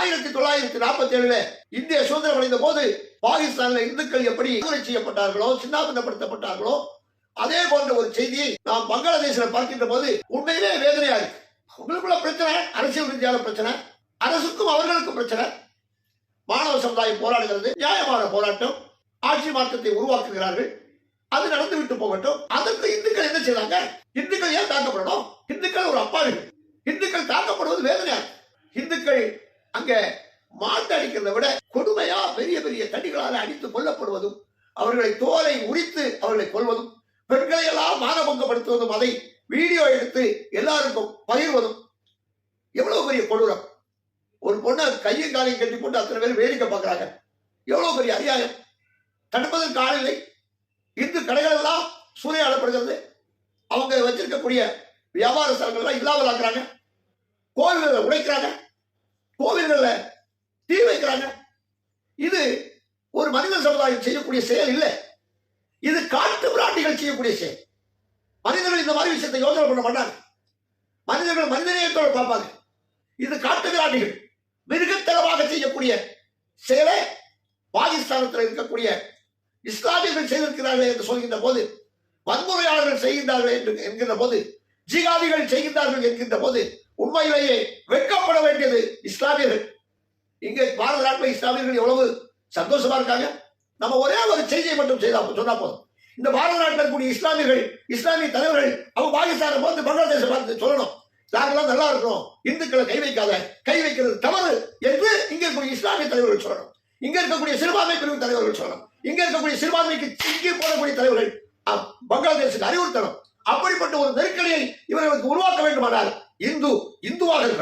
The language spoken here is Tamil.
ஆயிரத்தி தொள்ளாயிரத்தி நாற்பத்தி ஏழுல இந்திய சுதந்திரம் அடைந்த போது பாகிஸ்தான்ல இந்துக்கள் எப்படி செய்யப்பட்டார்களோ சின்னாபின்னப்படுத்தப்பட்டார்களோ அதே போன்ற ஒரு செய்தியை நாம் பங்களாதேசில் பார்க்கின்ற போது உண்மையிலே வேதனையா இருக்கு. அவங்களுக்குள்ள பிரச்சனை அரசியல் ரீதியான பிரச்சனை அரசுக்கும் அவர்களுக்கும் பிரச்சனை. மாணவ சமுதாயம் போராடுகிறது நியாயமான போராட்டம் ஆட்சி மாற்றத்தை உருவாக்குகிறார்கள் அது நடந்து விட்டு போகட்டும். அதற்கு இந்துக்கள் என்ன செய்தாங்க இந்துக்கள் ஏன் தாக்கப்படணும் இந்துக்கள் ஒரு அப்பாவி. இந்துக்கள் தாக்கப்படுவது வேதனையா இந்துக்கள் அங்க மாட்டு அடிக்கிறத விட கொடுமையா பெரிய பெரிய தடிகளால் அடித்து கொல்லப்படுவதும் அவர்களை தோலை உரித்து அவர்களை கொல்வதும் பெண்களை எல்லாம் மானபங்கப்படுத்துவதும் அதை வீடியோ எடுத்து எல்லாருக்கும் பகிர்வதும் எவ்வளவு பெரிய கொடூரம். ஒரு பொண்ணை கையும் காலையும் கட்டி போட்டு அத்தனை பேர் வேடிக்கை பார்க்கறாங்க. எவ்வளவு பெரிய அநியாயம். தடுப்பதற்கு ஆள் இல்லை. இந்து கடைகள் எல்லாம் சூறையாடப்படுகிறது. அவங்க வச்சிருக்கக்கூடிய வியாபார ஸ்தலங்கள்லாம் இல்லாமல் ஆக்குறாங்க கோவில்களை உடைக்கிறாங்க. கோவில்களில் தீ வைக்கிறாங்க. இது ஒரு மனித சமுதாயம் செய்யக்கூடிய செயல் இல்லை. இது காட்டு பிராட்டிகள் செய்யக்கூடிய செயல். மனிதர்கள் இந்த மாதிரி விஷயத்தை யோசனை பண்ண மாட்டாங்க. மனிதர்கள் மனிதநேயத்தோடு பார்ப்பாங்க. இது காட்டு பிராட்டிகள். மிருகத்தனமாக செய்யக்கூடிய செயலை பாகிஸ்தானத்தில் இருக்கக்கூடிய இஸ்லாமியர்கள் செய்திருக்கிறார்கள் என்று சொல்கின்ற போது வன்முறையாளர்கள் செய்கின்றார்கள் என்று என்கின்ற போது ஜிகாதிகள் செய்கின்றார்கள் என்கின்ற போது உண்மையிலேயே வெட்கப்பட வேண்டியது இஸ்லாமியர்கள். இங்கே பாரத நாட்டில் இஸ்லாமியர்கள் எவ்வளவு சந்தோஷமா இருக்காங்க? நம்ம ஒரே ஒரு செய்தியை மட்டும் செய்தா சொன்னா போதும். இந்த பாரத நாட்டில் இருக்கக்கூடிய இஸ்லாமியர்கள் இஸ்லாமிய தலைவர்கள் அவங்க பாகிஸ்தானை பார்த்து பங்களாதேச பார்த்து சொல்லணும். நாங்களாம் நல்லா இருக்கிறோம். இந்துக்களை கை வைக்காத கை வைக்கிறது தவறு என்று இங்க இருக்கக்கூடிய இஸ்லாமிய தலைவர்கள் சொல்லணும். இங்க இருக்கக்கூடிய சிறுபான்மை பிரிவு தலைவர்கள் சொல்லணும். இங்க இருக்கக்கூடிய சிறுபான்மைக்கு இங்கே போடக்கூடிய தலைவர்கள் பங்களாதேசுக்கு அறிவுறுத்தணும். அப்படிப்பட்ட ஒரு நெருக்கடியை இவர்களுக்கு உருவாக்க வேண்டுமானால் இந்து இந்துவாக இருக்கணும்.